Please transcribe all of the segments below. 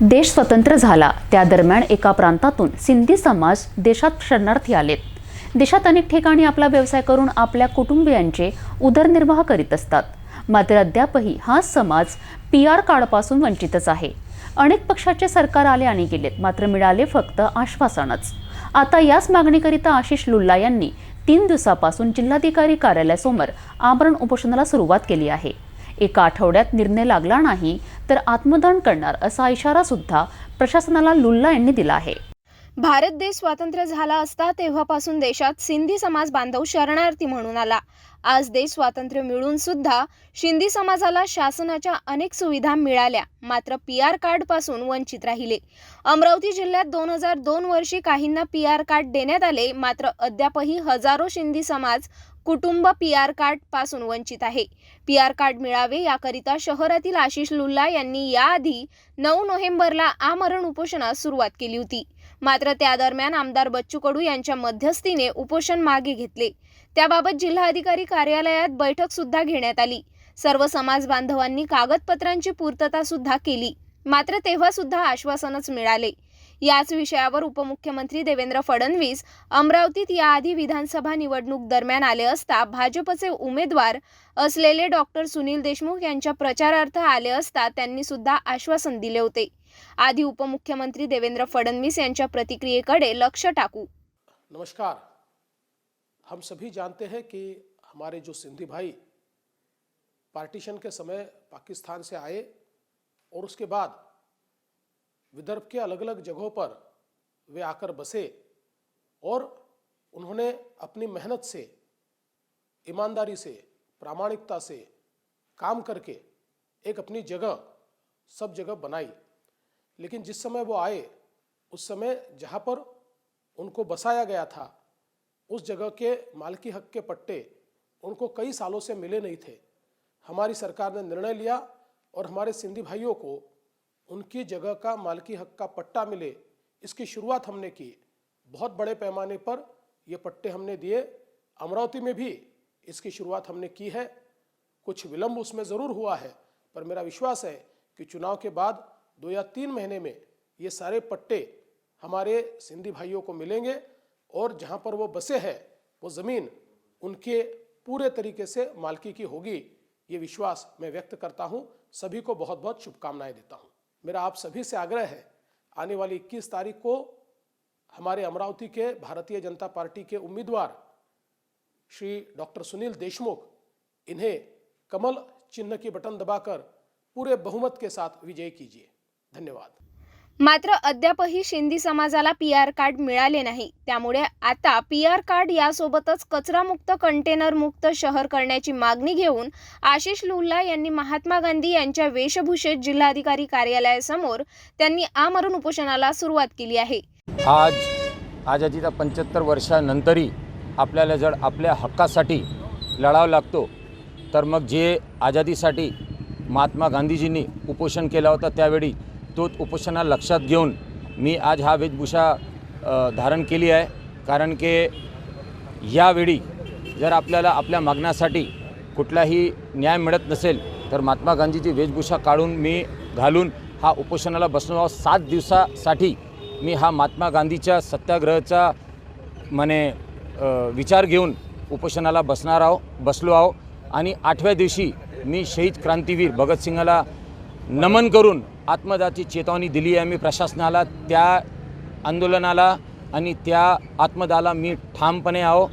देश स्वतंत्र झाला. त्या दरम्यान एका प्रांतातून सिंधी समाज देशात शरणार्थी आलेत देशात अनेक ठिकाणी आपला व्यवसाय करून आपल्या कुटुंबियांचे उदरनिर्वाह करीत असतात. मात्र अद्यापही हा समाज पी आर कार्डपासून वंचितच आहे. अनेक पक्षाचे सरकार आले आणि गेलेत मात्र मिळाले फक्त आश्वासनच. आता याच मागणीकरिता आशिष लुल्ला यांनी तीन दिवसापासून जिल्हाधिकारी कार्यालयासमोर आमरण उपोषणाला सुरुवात केली आहे. एका आठवड्यात निर्णय लागला नाही तर आत्मदान करणार असा इशारा सुद्धा प्रशासनाला लुल्ला यांनी दिला आहे. भारत देश स्वातंत्र्य झाला असता तेव्हापासून देशात सिंधी समाज बांधव शरणार्थी म्हणून आला. आज देश स्वातंत्र्य मिळून सुद्धा सिंधी समाजाला शासनाच्या अनेक सुविधा मिळाल्या. मात्र पी आर कार्डपासून वंचित राहिले. अमरावती जिल्ह्यात दोन हजार दोन वर्षी काहींना पी आर कार्ड देण्यात आले. मात्र अद्यापही हजारो सिंधी समाज कुटुंब पी आर कार्डपासून वंचित आहे. पी आर कार्ड मिळावे याकरिता शहरातील आशिष लुल्ला यांनी याआधी नऊ नोव्हेंबरला आमरण उपोषणास सुरुवात केली होती. मात्र त्या दरम्यान आमदार बच्चू कडू यांच्या मध्यस्थीने उपोषण मागे घेतले. त्याबाबत जिल्हाधिकारी कार्यालयात बैठक सुद्धा घेण्यात आली. सर्व समाज बांधवांनी कागदपत्रांची पूर्तता सुद्धा केली. मात्र तेव्हा सुद्धा आश्वासनच मिळाले. याच विषयावर उपमुख्यमंत्री देवेंद्र फडणवीस अमरावतीत याआधी विधानसभा निवडणूक दरम्यान आले असता भाजपचे उमेदवार असलेले डॉक्टर सुनील देशमुख यांच्या प्रचारार्थ आले असता त्यांनी सुद्धा आश्वासन दिले होते. आधी उपमुख्यमंत्री देवेंद्र फडणवीस यांच्या प्रतिक्रियेकडे लक्ष टाकू. नमस्कार. हम सभी जानते हैं कि हमारे जो सिंधी भाई पार्टीशन के समय पाकिस्तान से आए और उसके बाद विदर्भ के अलग अलग जगहों पर वे आकर बसे और उन्होंने अपनी मेहनत से, ईमानदारी से, प्रामाणिकता से काम करके एक अपनी जगह, सब जगह बनाई। लेकिन जिस समय वो आए, उस समय जहाँ पर उनको बसाया गया था, उस जगह के मालकी हक के पट्टे उनको कई सालों से मिले नहीं थे। हमारी सरकार ने निर्णय लिया और हमारे सिंधी भाइयों को उनकी जगह का मालकी हक का पट्टा मिले, इसकी शुरुआत हमने की। बहुत बड़े पैमाने पर ये पट्टे हमने दिए। अमरावती में भी इसकी शुरुआत हमने की है। कुछ विलंब उसमें ज़रूर हुआ है, पर मेरा विश्वास है कि चुनाव के बाद दो या तीन महीने में ये सारे पट्टे हमारे सिंधी भाइयों को मिलेंगे और जहाँ पर वो बसे हैं, वो ज़मीन उनके पूरे तरीके से मालकी की होगी। ये विश्वास मैं व्यक्त करता हूँ। सभी को बहुत बहुत शुभकामनाएँ देता हूँ। मेरा आप सभी से आग्रह है, आने वाली 21 तारीख को हमारे अमरावती के भारतीय जनता पार्टी के उम्मीदवार श्री डॉक्टर सुनील देशमुख इन्हें कमल चिन्ह की बटन दबाकर पूरे बहुमत के साथ विजय कीजिए। धन्यवाद। मात्र अद्यापही शिंदी समाजाला पी आर कार्ड मिळाले नाही. त्यामुळे आता पी आर कार्ड यासोबतच कचरामुक्त कंटेनरमुक्त शहर करण्याची मागणी घेऊन आशिष लुल्ला यांनी महात्मा गांधी यांच्या वेशभूषेत जिल्हाधिकारी कार्यालयासमोर त्यांनी आमरण उपोषणाला सुरुवात केली आहे. आज आजादीच्या पंच्याहत्तर वर्षानंतरही आपल्याला जर आपल्या हक्कासाठी लढावं लागतो तर मग जे आझादीसाठी महात्मा गांधीजींनी उपोषण केलं होतं त्यावेळी तो उपोषणा लक्षात घेऊन मी आज हा वेशभूषा धारण केली आहे. कारण की यावेळी जर आपल्याला आपल्या मागण्यासाठी कुठलाही न्याय मिळत नसेल तर महात्मा गांधीची वेशभूषा काढून मी घालून हा उपोषणाला बसलो सात दिवसासाठी मी हा महात्मा गांधीच्या सत्याग्रहाचा म्हणे विचार घेऊन उपोषणाला बसणार आहो बसलो आहो. आणि आठव्या दिवशी मी शहीद क्रांतीवीर भगतसिंगाला नमन करून आत्मदाची चेतावणी दिली आहे मी प्रशासनाला त्या आंदोलनाला आणि त्या आत्मदाला मी ठामपणे आहो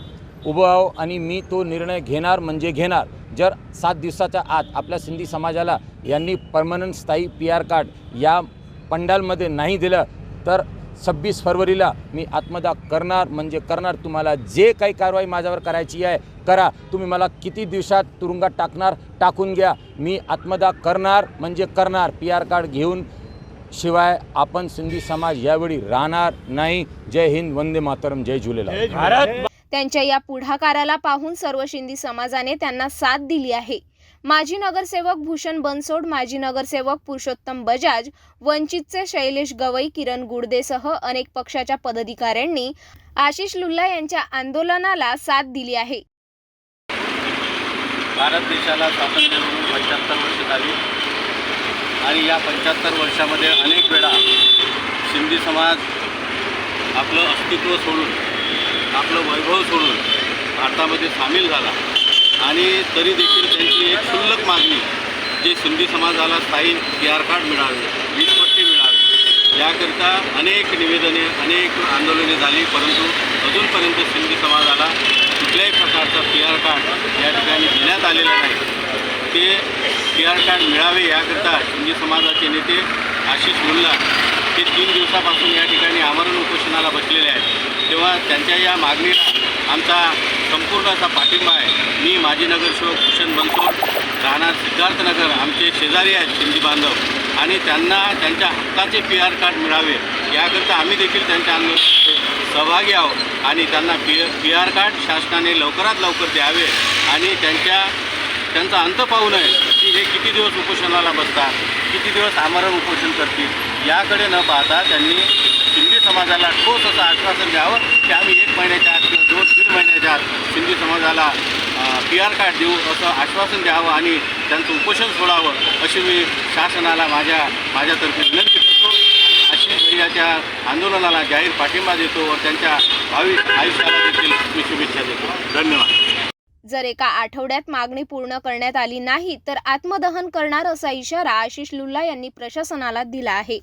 उभं आहो आणि मी तो निर्णय घेणार म्हणजे घेणार. जर सात दिवसाच्या आत आपल्या सिंधी समाजाला यांनी परमनंट स्थायी पी आर कार्ड या पंडालमध्ये नाही दिलं तर सव्वीस फरवरीला मी आत्मदा करणार म्हणजे करणार तुम्हाला जे काही कारवाई माझ्यावर करायची आहे करा. तुम्ही मला किती दिवसात तुरुंगात टाकणार टाकून घ्या. मी आत्मदा करणार म्हणजे करणार. पी आर कार्ड घेऊन शिवाय आपण सिंधी समाज यावेळी राहणार नाही. जय हिंद वंदे मातरम जय झुलेलाल. त्यांच्या या पुढाकाराला पाहून सर्व शिंदी समाजाने त्यांना साथ दिली आहे. माजी नगरसेवक भूषण बनसोड माजी नगरसेवक पुरुषोत्तम बजाज वंचितचे शैलेश गवई किरण गुडदेसह अनेक पक्षाच्या पदाधिकाऱ्यांनी आशिष लुल्ला यांच्या आंदोलनाला साथ दिली आहे. भारत देशाला स्वातंत्र्य मिळून पंच्याहत्तर वर्ष झाली. आणि या पंच्याहत्तर वर्षामध्ये अनेक वेळा समाज आपलं अस्तित्व सोडून आपलं वैभव सोडून भारतामध्ये सामील झाला. आणि तरी देखील त्यांची एक क्षुल्लक मागणी जे सिंधी समाजाला स्थायी पी आर कार्ड मिळावे वीजपट्टी मिळावी याकरिता अनेक निवेदने अनेक आंदोलने झाली परंतु अजूनपर्यंत सिंधी समाजाला कुठल्याही प्रकारचा पी आर कार्ड या ठिकाणी देण्यात आलेला नाही. ते पी आर कार्ड मिळावे याकरिता सिंधी समाजाचे नेते आशिष मुल्ला ते तीन दिवसापासून या ठिकाणी आमरण उपोषणाला बसलेले आहेत. तेव्हा त्यांच्या या मागणीला आमचा संपूर्ण असा पाठिंबा आहे. मी माजी नगरसेवक भूषण बनसोड राहणार सिद्धार्थनगर आमचे शेजारी आहेत शिंदी बांधव. आणि त्यांना त्यांच्या हक्काचे पी आर कार्ड मिळावे. याकरता आम्ही देखील त्यांच्या आंदोलनात सहभागी आहोत. आणि त्यांना पी पी आर कार्ड शासनाने लवकरात लवकर द्यावे. आणि त्यांच्या त्यांचा अंत पाहू नये की हे किती दिवस उपोषणाला बसतात किती दिवस आमरण उपोषण करतील याकडे न पाहता त्यांनी सिंधी समाजाला ठोस असं आश्वासन द्यावं की आम्ही एक महिन्याच्या आत किंवा दोन दीड महिन्याच्या आत समाजाला पी आर कार्ड देऊ असं आश्वासन द्यावं आणि त्यांचं उपोषण सोडावं अशी मी शासनाला माझ्या माझ्यातर्फे विनंती करतो आशिष भैयाच्या आंदोलनाला जाहीर पाठिंबा देतो व त्यांच्या भावी आयुष्याला देखील मी शुभेच्छा देतो. धन्यवाद. जर एका आठवड्यात मागणी पूर्ण करण्यात आली नाही तर आत्मदहन करणार असा इशारा आशिष लुल्ला यांनी प्रशासनाला दिला आहे.